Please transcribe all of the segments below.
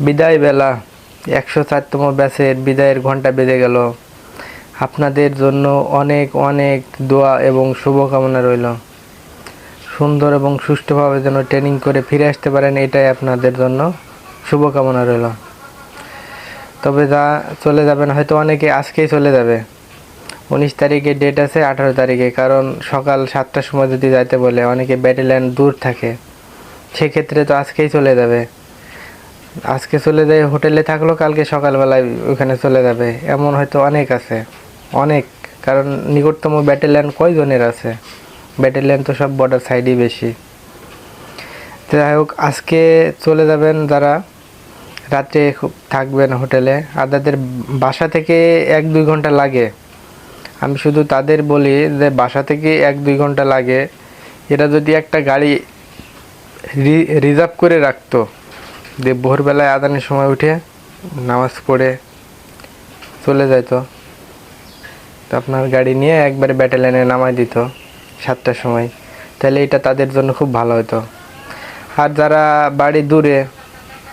বিদায় বেলা, একশো চারতম ব্যাচের বিদায়ের ঘণ্টা বেজে গেল। আপনাদের জন্য অনেক অনেক দোয়া এবং শুভকামনা রইল। সুন্দর এবং সুষ্ঠুভাবে যেন ট্রেনিং করে ফিরে আসতে পারেন, এটাই আপনাদের জন্য শুভকামনা রইল। তবে যা চলে যাবেন, হয়তো অনেকে আজকেই চলে যাবে। উনিশ তারিখে ডেট আছে, আঠারো তারিখে, কারণ সকাল সাতটার সময় যদি যাইতে বলে, অনেকে ব্যাটেলিয়ান দূর থাকে। সেক্ষেত্রে তো আজকেই চলে যাবে। আজকে চলে যায় হোটেলে থাকল, কালকে সকালবেলায় ওখানে চলে যাবে। এমন হয়তো অনেক আছে। অনেক। কারণ নিকটতম ব্যাটেলিয়ান কয়জনের আছে? ব্যাটেলিয়ান তো সব বর্ডার সাইডই বেশি। যাই হোক, আজকে চলে যাবেন যারা রাত্রে থাকবেন হোটেলে। আর যাদের বাসা থেকে এক দুই ঘণ্টা লাগে। আমি শুধু তাদের বলি যে বাসা থেকে এক দুই ঘণ্টা লাগে। এরা যদি একটা গাড়ি রিজার্ভ করে রাখতো যে ভোরবেলায় আদানের সময় উঠে নামাজ পড়ে চলে যাইতো। তো আপনার গাড়ি নিয়ে একবারে ব্যাটালিয়নে নামাই দিত সাতটার সময়। তাহলে এটা তাদের জন্য খুব ভালো হতো আর যারা বাড়ি দূরে,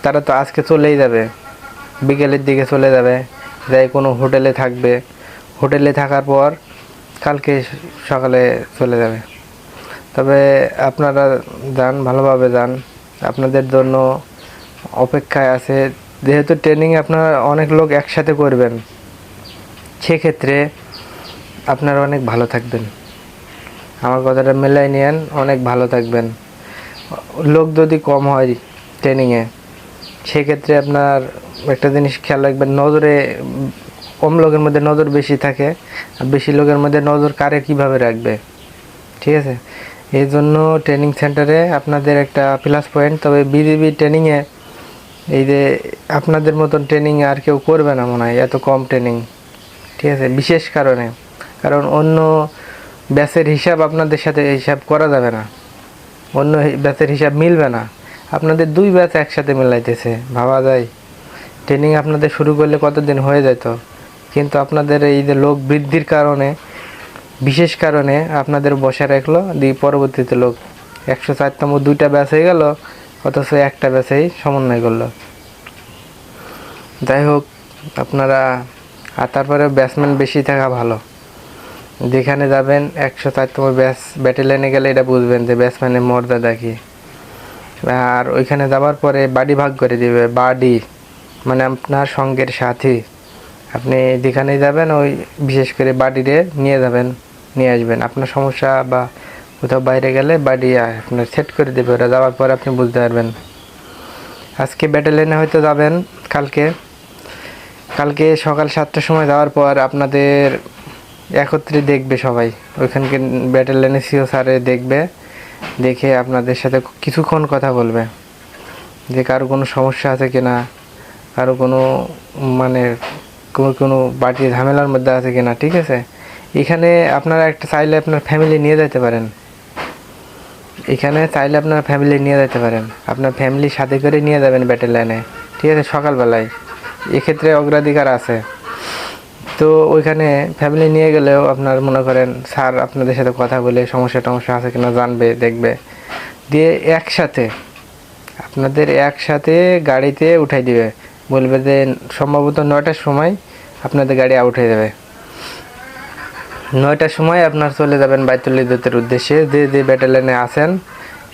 তারা তো আজকে চলেই যাবে। বিকেলের দিকে চলে যাবে। যাই কোনো হোটেলে থাকবে। হোটেলে থাকার পর কালকে সকালে চলে যাবে। তবে আপনারা যান, ভালোভাবে যান। আপনাদের জন্য অপেক্ষায় আছে। যেহেতু ট্রেনিং আপনারা অনেক লোক একসাথে করবেন, সেক্ষেত্রে আপনারা অনেক ভালো থাকবেন। আমার কথাটা মেলাই নিয়েন, অনেক ভালো থাকবেন। লোক যদি কম হয় ট্রেনিংয়ে সেক্ষেত্রে আপনার একটা জিনিস খেয়াল রাখবেন, নজরে, কম লোকের মধ্যে নজর বেশি থাকে, আর বেশি লোকের মধ্যে নজর কারে কীভাবে রাখবে? ঠিক আছে? এই জন্য ট্রেনিং সেন্টারে আপনাদের একটা প্লাস পয়েন্ট তবে বিজিবি ট্রেনিংয়ে এই যে আপনাদের মতন ট্রেনিং আর কেউ করবে না মনে হয়, এত কম ট্রেনিং ঠিক আছে? বিশেষ কারণে। কারণ অন্য ব্যাচের হিসাব আপনাদের সাথে হিসাব করা যাবে না। অন্য ব্যাচের হিসাব মিলবে না। আপনাদের দুই ব্যাচ একসাথে মিলাইতেছে, ভাবা যায়। ট্রেনিং আপনাদের শুরু করলে কতদিন হয়ে যেত কিন্তু আপনাদের এই যে লোক বৃদ্ধির কারণে, বিশেষ কারণে আপনাদের বসে রাখল দিয়ে পরবর্তীতে লোক একশো চারতম দুইটা ব্যাচ হয়ে গেল অথচ একটা ব্যাচেই সমন্বয় করল। যাই হোক আপনারা, আর তারপরে ব্যাটসম্যান বেশি থাকা ভালো। যেখানে যাবেন একশো চারতম ব্যাস ব্যাটেলিয়ানে গেলে এটা বুঝবেন যে ব্যাটসম্যানের মর্যাদা কি। আর ওইখানে যাওয়ার পরে বাড়ি ভাগ করে দিবে বাড়ি মানে আপনার সঙ্গের সাথী। আপনি যেখানে যাবেন, ওই বিশেষ করে বাড়িরে নিয়ে যাবেন, নিয়ে আসবেন। আপনার সমস্যা বা কোথাও বাইরে গেলে বাড়ি আপনার সেট করে দেবে, ওরা যাওয়ার পর আপনি বুঝতে পারবেন। আজকে ব্যাটালিয়নে হয়তো যাবেন কালকে। কালকে সকাল সাতটার সময় যাওয়ার পর আপনাদের একত্রে দেখবে সবাই। ওইখানকে ব্যাটালিয়নে সিও স্যারে দেখবে, দেখে আপনাদের সাথে কিছুক্ষণ কথা বলবে। যে কারও কোনো সমস্যা আছে কিনা, কারও কোনো মানে কোনো কোনো বাড়ি ঝামেলার মধ্যে আছে কিনা, ঠিক আছে? এখানে আপনারা একটা চাইলে আপনার ফ্যামিলি নিয়ে যেতে পারেন। এখানে চাইলে আপনার ফ্যামিলি নিয়ে যেতে পারেন। আপনার ফ্যামিলির সাথে করে নিয়ে যাবেন ব্যাটেল লাইনে ঠিক আছে, সকালবেলায়। এক্ষেত্রে অগ্রাধিকার আছে। তো ওইখানে ফ্যামিলি নিয়ে গেলেও আপনার মনে করেন, স্যার আপনাদের সাথে কথা বলে সমস্যা টমস্যা আছে কিনা জানবে, দেখবে। দিয়ে একসাথে, আপনাদের একসাথে গাড়িতে উঠাই দিবে। বলবে যে, সম্ভবত নয়টার সময় আপনাদের গাড়ি আউট হয়ে যাবে। নয়টার সময় আপনার চলে যাবেন বাইতুল ইদ্যতের উদ্দেশ্যে। যে যে ব্যাটালিয়নে আছেন,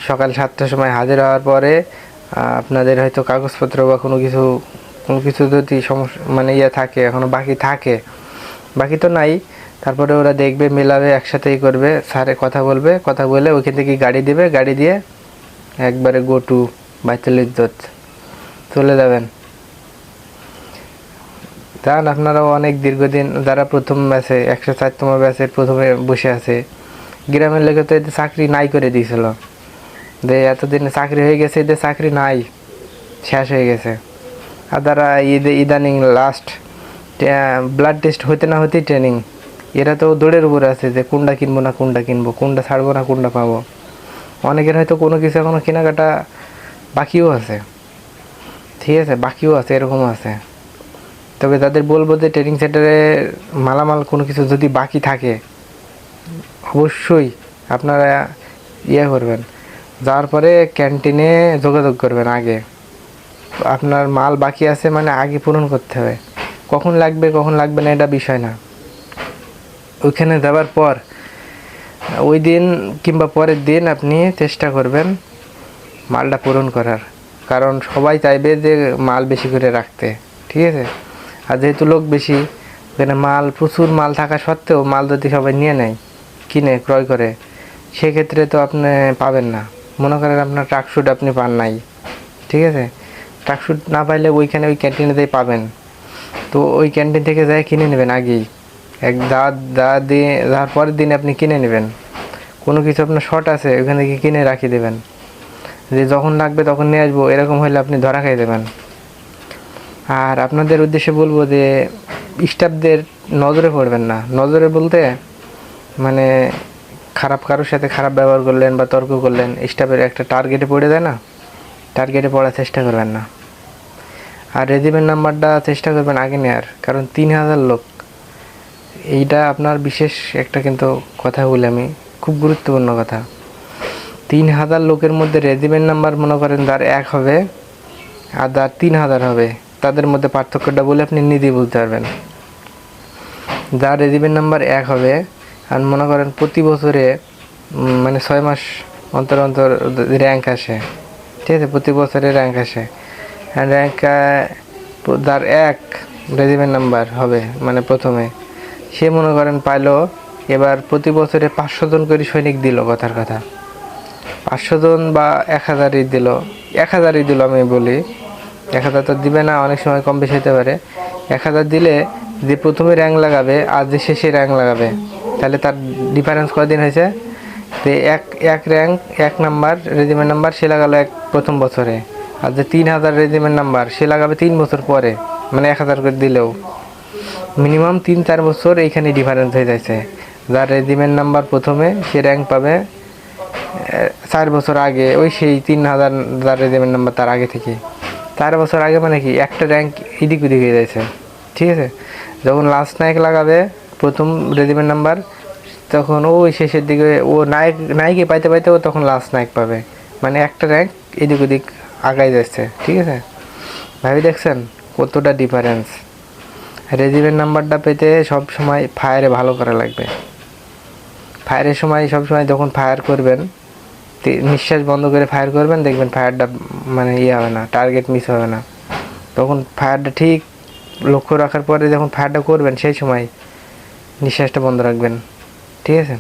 সকাল সাতটার সময় হাজির হওয়ার পরে আপনাদের হয়তো কাগজপত্র বা কোনো কিছু কোনো কিছু যদি সমস্যা মানে ইয়ে থাকে এখনও বাকি থাকে। বাকি তো নাই। তারপরে ওরা দেখবে, মেলাবে, একসাথেই করবে, স্যারে কথা বলবে, কথা বলে ওইখান থেকে গাড়ি দিবে, গাড়ি দিয়ে একবারে গো টু বাইতুল ইদ্যত চলে যাবেন। যান আপনারাও অনেক দীর্ঘদিন যারা প্রথম ব্যাচে একশো চারতম ব্যাচের প্রথমে বসে আছে, গ্রামের লোকে তো এদের চাকরি নাই করে দিয়েছিল। যে এতদিন চাকরি হয়ে গেছে এদের চাকরি নাই, শেষ হয়ে গেছে। আর তারা ইদানিং লাস্ট ব্লাড টেস্ট হতে না হতেই ট্রেনিং এরা তো দৌড়ের উপরে আছে যে কোনটা কিনবো না কোনটা কিনবো, কোনটা ছাড়বো না কোনটা পাবো। অনেকের হয়তো কোনো কিছু এখনও কেনাকাটা বাকিও আছে। ঠিক আছে, বাকিও আছে, এরকমও আছে। তবে তাদের বলব যে ট্রেনিং সেন্টারে মালামাল কোনো কিছু যদি বাকি থাকে, অবশ্যই আপনারা ইয়ে করবেন। যাওয়ার পরে ক্যান্টিনে যোগাযোগ করবেন আগে। আপনার মাল বাকি আছে মানে আগে পূরণ করতে হবে। কখন লাগবে কখন লাগবে না, এটা বিষয় না। ওইখানে যাওয়ার পর, ওই দিন কিংবা পরের দিন আপনি চেষ্টা করবেন মালটা পূরণ করার। কারণ সবাই চাইবে যে মাল বেশি করে রাখতে। ঠিক আছে? আর যেহেতু লোক বেশি এখানে মাল, প্রচুর মাল থাকা সত্ত্বেও মাল যদি সবাই নিয়ে নেয়, কিনে, ক্রয় করে, সেক্ষেত্রে তো আপনি পাবেন না। মনে করেন আপনার ট্রাকশুট আপনি পান নাই, ঠিক আছে? ট্রাকশুট না পাইলে ওইখানে ওই ক্যান্টিনেতেই পাবেন। তো ওই ক্যান্টিন থেকে যাই কিনে নেবেন আগেই। এক দা দা দিয়ে যাওয়ার পরের দিন আপনি কিনে নেবেন। কোনো কিছু আপনার শর্ট আছে, ওখান থেকে কিনে রাখি দেবেন। যে যখন লাগবে তখন নিয়ে আসব, এরকম হলে আপনি ধরা খাই দেবেন। আর আপনাদের উদ্দেশ্যে বলব যে স্টাফদের নজরে পড়বেন না। নজরে বলতে মানে খারাপ কারোর সাথে খারাপ ব্যবহার করলেন বা তর্ক করলেন, স্টাফের একটা টার্গেটে পড়ে দেয় না টার্গেটে পড়ার চেষ্টা করবেন না। আর রেজিমেন্ট নাম্বারটা চেষ্টা করবেন আগে নেওয়ার কারণ তিন হাজার লোক, এইটা আপনার বিশেষ একটা কিন্তু কথা বলি আমি, খুব গুরুত্বপূর্ণ কথা। তিন হাজার লোকের মধ্যে রেজিমেন্ট নাম্বার মনে করেন যার এক হবে, আর যার তিন হাজার হবে। তাদের মধ্যে পার্থক্যটা বলে আপনি নিজেই বুঝতে পারবেন। যার রেজিমেন্ট নাম্বার এক হবে, আর মনে করেন প্রতি বছরে মানে ছয় মাস অন্তর অন্তর র্যাঙ্ক আসে। ঠিক আছে, প্রতি বছরে র্যাঙ্ক আসে। র্যাঙ্ক যার এক রেজিমেন্ট নাম্বার হবে মানে প্রথমে। সে মনে করেন পাইলো, এবার প্রতি বছরে পাঁচশো জন করে সৈনিক দিল, কথার কথা। পাঁচশো জন বা এক হাজারই দিল। এক হাজারই দিল আমি বলি। এক হাজার তো দিবে না, অনেক সময় কম বেশি হতে পারে। এক হাজার দিলে যে প্রথমে র্যাঙ্ক লাগাবে আর যে শেষে র্যাঙ্ক লাগাবে, তাহলে তার ডিফারেন্স কদিন হয়েছে? যে এক এক র্যাঙ্ক এক নাম্বার রেজিমেন্ট নাম্বার সে লাগালো এক প্রথম বছরে, আর যে তিন হাজার রেজিমেন্ট নাম্বার সে লাগাবে তিন বছর পরে মানে এক হাজার করে দিলেও। মিনিমাম তিন, চার বছর এইখানে ডিফারেন্স হয়ে যাচ্ছে যার রেজিমেন্ট নাম্বার প্রথমে সে র্যাঙ্ক পাবে চার বছর আগে, ওই সেই তিন হাজার, যার রেজিমেন্ট নাম্বার তার আগে থেকে। চার বছর আগে মানে কি, একটা র্যাঙ্ক এদিক ওদিক হয়ে যাচ্ছে ঠিক আছে? যখন লাস্ট নায়ক লাগাবে, প্রথম রেজিমেন্ট নাম্বার তখন ওই শেষের দিকে, ও নায়ক, নায়কে পাইতে পাইতে ও তখন লাস্ট নায়ক পাবে। মানে একটা র্যাঙ্ক এদিক ওদিক আগাই যাচ্ছে, ঠিক আছে? ভাবি দেখছেন কতটা ডিফারেন্স রেজিমেন্ট নাম্বারটা পেতে সব সময় ফায়ারে ভালো করা লাগবে। ফায়ারের সময় সব সময় যখন ফায়ার করবেন নিঃশ্বাস বন্ধ করে ফায়ার করবেন, দেখবেন ফায়ারটা মানে ইয়ে হবে না টার্গেট মিস হবে না। তখন ফায়ারটা ঠিক লক্ষ্য রাখার পরে যখন ফায়ারটা করবেন, সেই সময় নিঃশ্বাসটা বন্ধ রাখবেন। ঠিক আছে?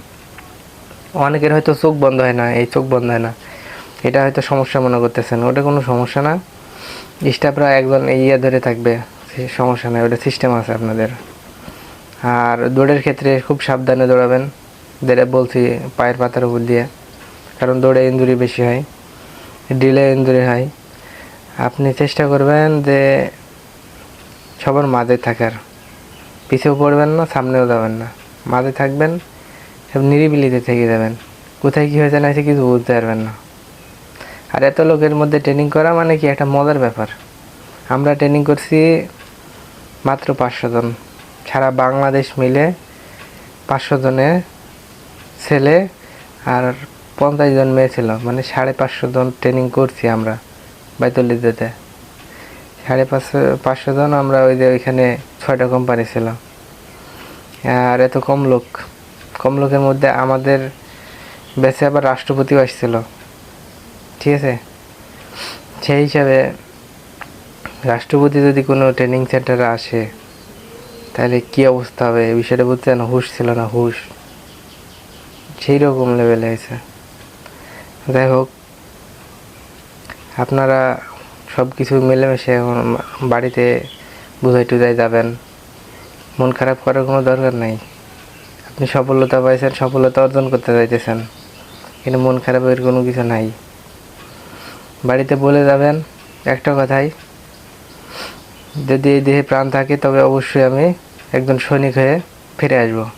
অনেকের হয়তো চোখ বন্ধ হয় না, এই চোখ বন্ধ হয় না। এটা হয়তো সমস্যা মনে করতেছেন, ওটা কোনো সমস্যা না। স্টাফরা একজন ইয়ে ধরে থাকবে সমস্যা নেই, ওটা সিস্টেম আছে আপনাদের। আর দৌড়ের ক্ষেত্রে খুব সাবধানে দৌড়াবেন, যেটা বলছি পায়ের পাতার উপর দিয়ে। কারণ দৌড়ে ইঞ্জুরি বেশি হয়, ডিলে ইঞ্জুরি হয়। আপনি চেষ্টা করবেন যে সবার মাঝে থাকার। পিছেও পড়বেন না, সামনেও যাবেন না। মাঝে থাকবেন, সব নিরিবিলিতে থেকে যাবেন। কোথায় কী হয়েছে না হয়েছে কিছু বুঝতে পারবেন না। আর এত লোকের মধ্যে ট্রেনিং করা মানে কি একটা মজার ব্যাপার। আমরা ট্রেনিং করছি মাত্র পাঁচশো জন। সারা বাংলাদেশ মিলে পাঁচশো জনে ছেলে আর পঞ্চাশ জন মেয়ে ছিল মানে সাড়ে পাঁচশো জন ট্রেনিং করছি আমরা বাইতুল্লিতে সাড়ে পাঁচশো পাঁচশো জন আমরা ওই যে ওইখানে ছয়টা কোম্পানি ছিল। আর এত কম লোক। কম লোকের মধ্যে আমাদের বেঁচে আবার রাষ্ট্রপতিও আসছিল ঠিক আছে? সেই হিসাবে রাষ্ট্রপতি যদি কোনো ট্রেনিং সেন্টারে আসে, তাহলে কি অবস্থা হবে? এই বিষয়টা বলতে না হুশ ছিল না, হুশ। সেই রকম লেভেলে হয়েছে। যাই হোক, আপনারা সব কিছু মিলেমিশে এখন বাড়িতে বুঝাই টুজাই যাবেন। মন খারাপ করার কোনো দরকার নাই। আপনি সফলতা পাইছেন, সফলতা অর্জন করতে চাইতেছেন। কিন্তু মন খারাপের কোনো কিছু নাই। বাড়িতে বলে যাবেন, একটা কথাই, যদি এই দেহে প্রাণ থাকে তবে অবশ্যই আমি একজন সৈনিক হয়ে ফিরে আসব।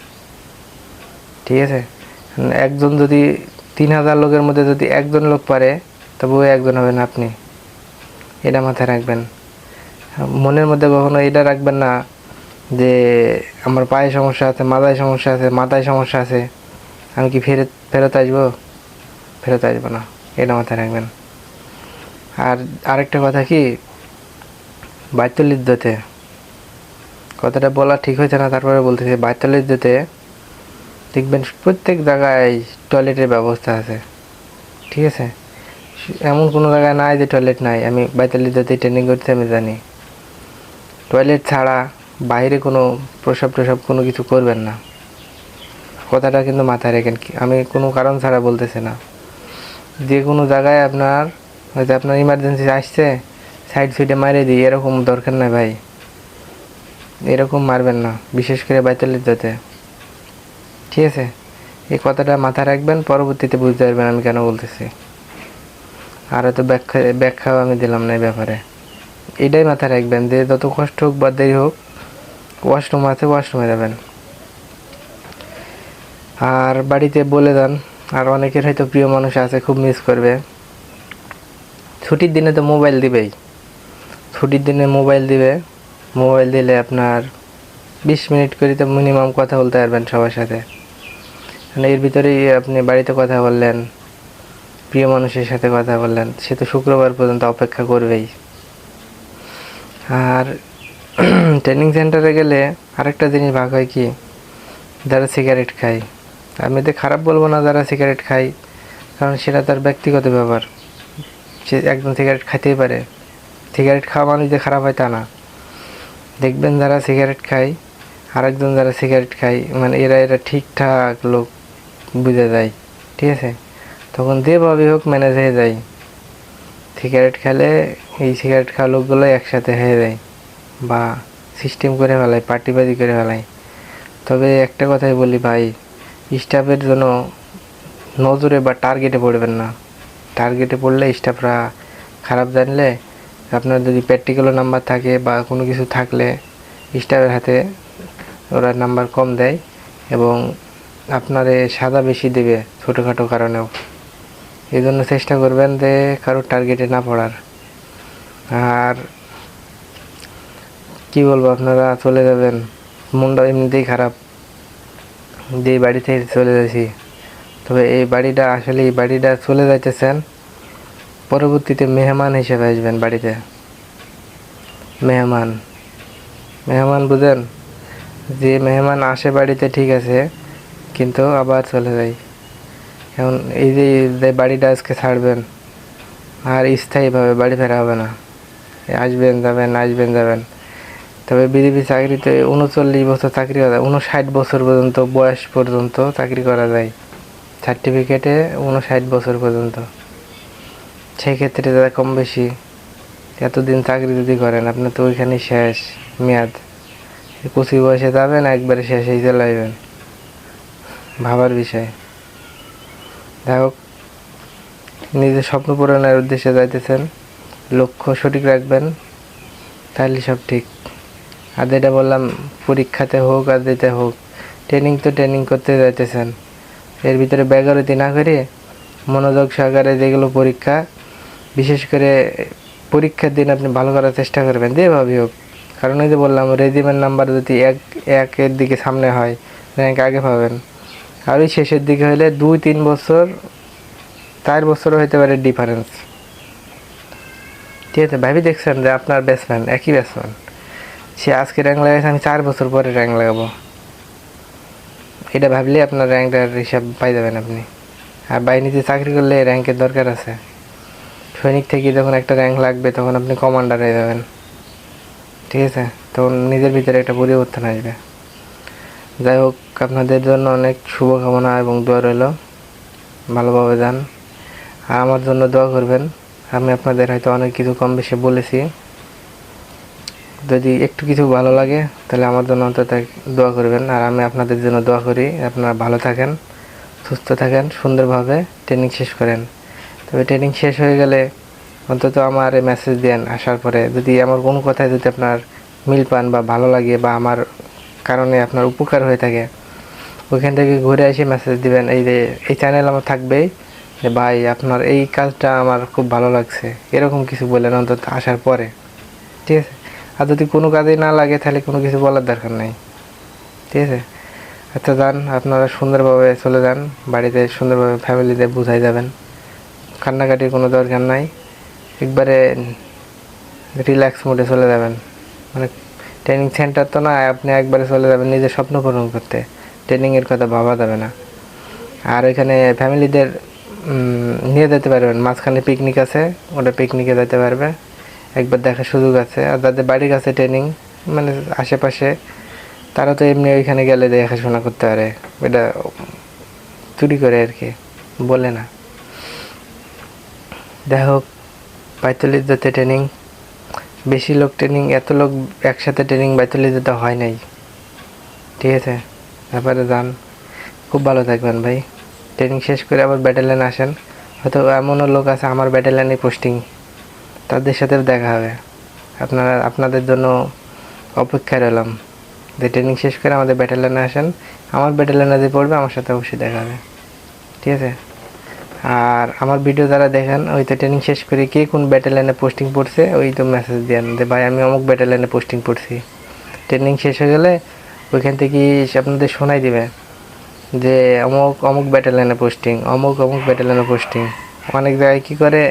ঠিক আছে? একজন যদি তিন হাজার লোকের মধ্যে যদি একজন লোক পারে তবে ওই একজন হবেন আপনি। এটা মাথায় রাখবেন। মনের মধ্যে কখনো এটা রাখবেন না যে, আমার পায়ে সমস্যা আছে, মাথায় সমস্যা আছে, মাথায় সমস্যা আছে, আমি কি ফেরত ফেরত আসব? ফেরত আসব না। এটা মাথায় রাখবেন। আর আরেকটা কথা কি বাইতুল কথাটা বলা ঠিক হয়েছে না, তারপরে বলতেছি বাইতুল ইদ্যতে দেখবেন প্রত্যেক জায়গায় টয়লেটের ব্যবস্থা আছে। ঠিক আছে? এমন কোনো জায়গায় নাই যে টয়লেট নাই। আমি বাইতুল যাতে ট্রেনিং করতে আমি জানি। টয়লেট ছাড়া বাইরে কোনো প্রসাব টসাব কোনো কিছু করবেন না। কথাটা কিন্তু মাথায় রেখেন আমি কোনো কারণ ছাড়া বলতেছি না। যে কোনো জায়গায় আপনার হয়তো আপনার ইমার্জেন্সি আসছে সাইড সুইডে মারিয়ে দিই, এরকম দরকার নাই ভাই। এরকম মারবেন না, বিশেষ করে বাইতালির যাতে ঠিক আছে? এই কথাটা মাথায় রাখবেন, পরবর্তীতে বুঝতে পারবেন আমি কেন বলতেছি। আর এত ব্যাখ্যা, ব্যাখ্যাও আমি দিলাম না এই ব্যাপারে। এটাই মাথায় রাখবেন যে যত কষ্ট হোক বা দেরি হোক, ওয়াশরুম আছে, ওয়াশরুমে যাবেন। আর বাড়িতে বলে দেন, আর অনেকের হয়তো প্রিয় মানুষ আছে, খুব মিস করবে। ছুটির দিনে তো মোবাইল দিবেই। ছুটির দিনে মোবাইল দিবে। মোবাইল দিলে আপনার বিশ মিনিট করে তো মিনিমাম কথা বলতে পারবেন সবার সাথে। মানে এর ভিতরেই আপনি বাড়িতে কথা বললেন, প্রিয় মানুষের সাথে কথা বললেন, সে তো শুক্রবার পর্যন্ত অপেক্ষা করবেই। আর ট্রেনিং সেন্টারে গেলে আরেকটা জিনিস ভাগ হয় কি, যারা সিগারেট খায়। আমি তো খারাপ বলব না যারা সিগারেট খায়, কারণ সেটা তার ব্যক্তিগত ব্যাপার। সে একদম সিগারেট খাইতেই পারে। সিগারেট খাওয়া মানুষ যে খারাপ হয় তা না। দেখবেন যারা সিগারেট খায়, আরেকজন যারা সিগারেট খায় মানে এরা এরা ঠিকঠাক লোক। বুঝে যায়, ঠিক আছে? তখন যেভাবে হোক ম্যানেজ হয়ে যায়। সিগারেট খেলে এই সিগারেট খাওয়া লোকগুলো একসাথে হয়ে যায় বা সিস্টেম করে ফেলায় পার্টিবাজি করে ফেলায়। তবে একটা কথাই বলি ভাই স্টাফের জন্য নজরে বা টার্গেটে পড়বেন না। টার্গেটে পড়লে স্টাফরা খারাপ জানলে আপনার যদি প্র্যাকটিক্যালও নাম্বার থাকে বা কোনো কিছু থাকলে স্টাফের হাতে ওরা নাম্বার কম দেয় এবং আপনারে সাদা বেশি দেবে ছোটোখাটো কারণেও। এই জন্য চেষ্টা করবেন যে কারোর টার্গেটে না পড়ার। আর কি বলব, আপনারা চলে যাবেন। মনটা এমনিতেই খারাপ। যে বাড়ি থেকে চলে যাচ্ছি। তবে এই বাড়িটা আসলে এই বাড়িটা চলে যাইতেছেন, পরবর্তীতে মেহমান হিসেবে আসবেন বাড়িতে। মেহমান। মেহমান বুঝেন? যে মেহমান আসে বাড়িতে ঠিক আছে কিন্তু আবার চলে যায় এখন এই যে যে বাড়িটা আজকে ছাড়বেন, আর স্থায়ীভাবে বাড়ি ফেরা হবে না। আসবেন, যাবেন আসবেন, যাবেন। তবে বিজেপি চাকরিতে উনচল্লিশ বছর চাকরি করা যায়, উনষাট বছর পর্যন্ত, বয়স পর্যন্ত চাকরি করা যায়। সার্টিফিকেটে উনষাট বছর পর্যন্ত। সেই ক্ষেত্রে যারা কম বেশি, এতদিন চাকরি যদি করেন আপনার তো ওইখানেই শেষ, মেয়াদ। পঁচিশ বয়সে যাবেন, একবারে শেষেই চলে আসবেন। ভাবার বিষয়। যাই হোক, নিজের স্বপ্ন পূরণের উদ্দেশ্যে যাইতেছেন। লক্ষ্য সঠিক রাখবেন তাহলে সব ঠিক। আর যেটা বললাম, পরীক্ষাতে হোক আর যেতে হোক ট্রেনিং তো ট্রেনিং করতে যাইতেছেন। এর ভিতরে ব্যাগরতি না করে মনোযোগ সহকারে যেগুলো পরীক্ষা, বিশেষ করে পরীক্ষার দিন আপনি ভালো করার চেষ্টা করবেন যেভাবে হোক। কারণ ওই যে বললাম রেজিমেন্ট নাম্বার যদি এক, একের দিকে সামনে হয় র্যাঙ্ক আগে পাবেন। আর ওই শেষের দিকে হলে দুই, তিন বছর, চার বছরও হতে পারে ডিফারেন্স ঠিক আছে, ভাবি দেখছেন যে আপনার ব্যাটসম্যান একই ব্যাটসম্যান সে আজকে র্যাঙ্ক লাগাইছে, আমি চার বছর পরে র্যাঙ্ক লাগাবো। এটা ভাবলে আপনার র্যাঙ্কটার হিসাব পাই যাবেন আপনি। আর বাহিনীতে চাকরি করলে র্যাঙ্কের দরকার আছে। সৈনিক থেকে যখন একটা র্যাঙ্ক লাগবে, তখন আপনি কমান্ডার হয়ে যাবেন। ঠিক আছে? তখন নিজের ভিতরে একটা পরিবর্তন আসবে। যাই হোক আপনাদের জন্য অনেক শুভকামনা এবং দোয়া রইল। ভালোভাবে যান। আমার জন্য দোয়া করবেন। আমি আপনাদের হয়তো অনেক কিছু কম বেশি বলেছি। যদি একটু কিছু ভালো লাগে, তাহলে আমার জন্য অন্তত দোয়া করবেন। আর আমি আপনাদের জন্য দোয়া করি। আপনারা ভালো থাকেন, সুস্থ থাকেন, সুন্দরভাবে ট্রেনিং শেষ করেন। তবে ট্রেনিং শেষ হয়ে গেলে অন্তত আমার মেসেজ দেন। আসার পরে যদি আমার কোনো কথায় যদি আপনার মিল পান বা ভালো লাগে বা আমার কারণে আপনার উপকার হয়ে থাকে ওইখান থেকে ঘুরে এসে মেসেজ দিবেন, এই যে, এই চ্যানেল আমার থাকবেই। যে, ভাই, আপনার এই কাজটা আমার খুব ভালো লাগছে। এরকম কিছু বললেন অন্তত আসার পরে। ঠিক আছে? আর যদি কোনো কাজেই না লাগে, তাহলে কোনো কিছু বলার দরকার নেই। ঠিক আছে? আচ্ছা যান, আপনারা সুন্দরভাবে চলে যান। বাড়িতে সুন্দরভাবে ফ্যামিলিতে বুঝাই যাবেন। কান্নাকাটির কোনো দরকার নাই। একবারে রিল্যাক্স মোডে চলে যাবেন। মানে ট্রেনিং সেন্টার তো না, আপনি একবারে চলে যাবেন নিজের স্বপ্ন পূরণ করতে। ট্রেনিংয়ের কথা ভাবা যাবে না। আর ওইখানে ফ্যামিলিদের নিয়ে যেতে পারবেন। মাঝখানে পিকনিক আছে, ওটা পিকনিকে যেতে পারবে। একবার দেখার সুযোগ আছে। আর যাদের বাড়ির কাছে ট্রেনিং মানে আশেপাশে, তারা তো এমনি ওইখানে গেলে দেখাশোনা করতে পারে। এটা চুরি করে আর কি, বলে না। যাই হোক বাইতুলির যাতে ট্রেনিং বেশি লোক ট্রেনিং এত লোক একসাথে ট্রেনিং বাইতুলি যেতে হয় নাই। ঠিক আছে? ব্যাপারে যান। খুব ভালো থাকবেন ভাই। ট্রেনিং শেষ করে আবার ব্যাটালিয়ান আসেন। হয়তো এমনও লোক আছে আমার ব্যাটালিয়ানে পোস্টিং তাদের সাথেও দেখা হবে। আপনারা, আপনাদের জন্য অপেক্ষায় রইলাম। যে ট্রেনিং শেষ করে আমাদের ব্যাটালিয়ানে আসেন, আমার ব্যাটালিয়ানে যে পড়বে, আমার সাথে অবশ্যই দেখা হবে। ঠিক আছে? আর আমার ভিডিও যারা দেখেন, ওই তো ট্রেনিং শেষ করে কে কোন ব্যাটালিয়ানে পোস্টিং পড়ছে, ওই তো মেসেজ দেন যে, ভাই, আমি অমুক ব্যাটালিয়ানে পোস্টিং পড়ছি। ট্রেনিং শেষ হয়ে গেলে ওইখান থেকে আপনাদের শোনাই দিবে যে অমুক অমুক ব্যাটালিয়ানে পোস্টিং অমুক অমুক ব্যাটালিয়ানে পোস্টিং অনেক জায়গায় কী করে?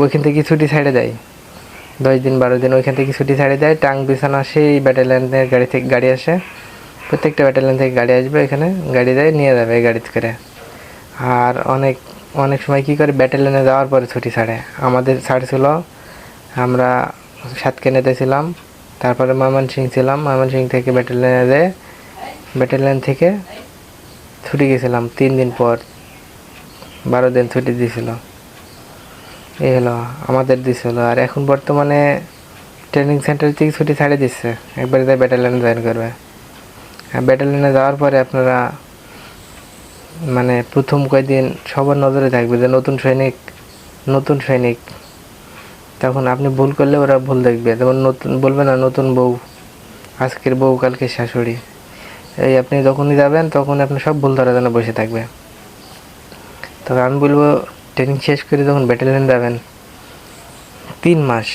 ওইখান থেকে ছুটি ছাড়ে দেয়। দশ দিন, বারো দিন ওইখান থেকে ছুটি ছাড়ে দেয়, টাং বিছানা সেই ব্যাটালিয়ানের গাড়ি থেকে গাড়ি আসে। প্রত্যেকটা ব্যাটালিয়ান থেকে গাড়ি আসবে এখানে গাড়ি দেয়, নিয়ে যাবে গাড়িতে করে। আর অনেক অনেক সময় কী করে? ব্যাটালিয়নে যাওয়ার পরে ছুটি ছাড়ে। আমাদের ছাড়ছিল আমরা সাতকেনেতে ছিলাম। তারপরে ময়মনসিং ছিলাম, ময়মনসিং থেকে ব্যাটালিয়নে যেয়ে ব্যাটালিয়ন থেকে ছুটি গেছিলাম, তিন দিন পর। বারো দিন ছুটি দিয়েছিল এই হলো, আমাদের দিছিল। আর এখন বর্তমানে ট্রেনিং সেন্টার থেকে ছুটি ছাড়িয়ে দিচ্ছে একবারে যাই ব্যাটালিয়নে জয়েন করবে। আর ব্যাটালিয়নে যাওয়ার পরে আপনারা মানে প্রথম কয়েকদিন সবার নজরে থাকবে যে নতুন সৈনিক নতুন সৈনিক তখন আপনি ভুল করলে ওরা ভুল দেখবে। যেমন নতুন, বলবে না, নতুন বউ, আজকের বউ, কালকে শাশুড়ি। এই আপনি যখনই যাবেন, তখন আপনি সব ভুল ধরার জন্য বসে থাকবে। তবে আমি বলব ট্রেনিং শেষ করে যখন ব্যাটালিয়ন যাবেন, তিন মাস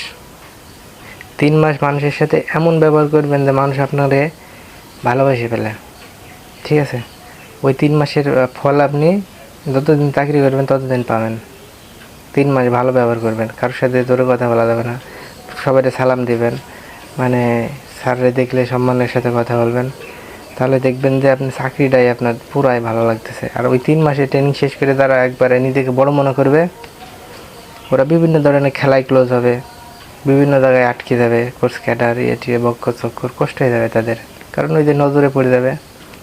তিন মাস মানুষের সাথে এমন ব্যবহার করবেন যে মানুষ আপনারে ভালোবাসে ফেলে। ঠিক আছে? ওই তিন মাসের ফল আপনি যতদিন চাকরি করবেন, ততদিন পাবেন। তিন মাস ভালো ব্যবহার করবেন, কারোর সাথে জোরে কথা বলা যাবে না। সবাই সালাম দিবেন মানে স্যাররে দেখলে সম্মানের সাথে কথা বলবেন। তাহলে দেখবেন যে আপনি চাকরিটাই আপনার পুরাই ভালো লাগতেছে। আর ওই তিন মাসে ট্রেনিং শেষ করে তারা একবারে নিজেকে বড় মনে করবে, ওরা বিভিন্ন ধরনের খেলায় ক্লোজ হবে, বিভিন্ন জায়গায় আটকে যাবে কোর্স ক্যাডার এটি বক্ষ চক্কর, কষ্ট হয়ে যাবে তাদের। কারণ ওই যে নজরে পড়ে যাবে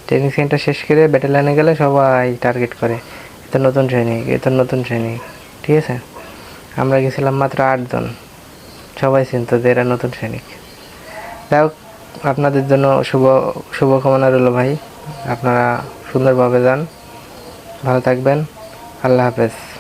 ট্রেনিং সেন্টার শেষ করে ব্যাটালিয়ানে গেলে সবাই টার্গেট করে এত নতুন সৈনিক এত নতুন সৈনিক ঠিক আছে? আমরা গেছিলাম মাত্র আটজন। সবাই চিনত যে এরা নতুন সৈনিক। যাই হোক, আপনাদের জন্য শুভ, শুভকামনা রইল ভাই। আপনারা সুন্দরভাবে যান। ভালো থাকবেন। আল্লাহ হাফেজ।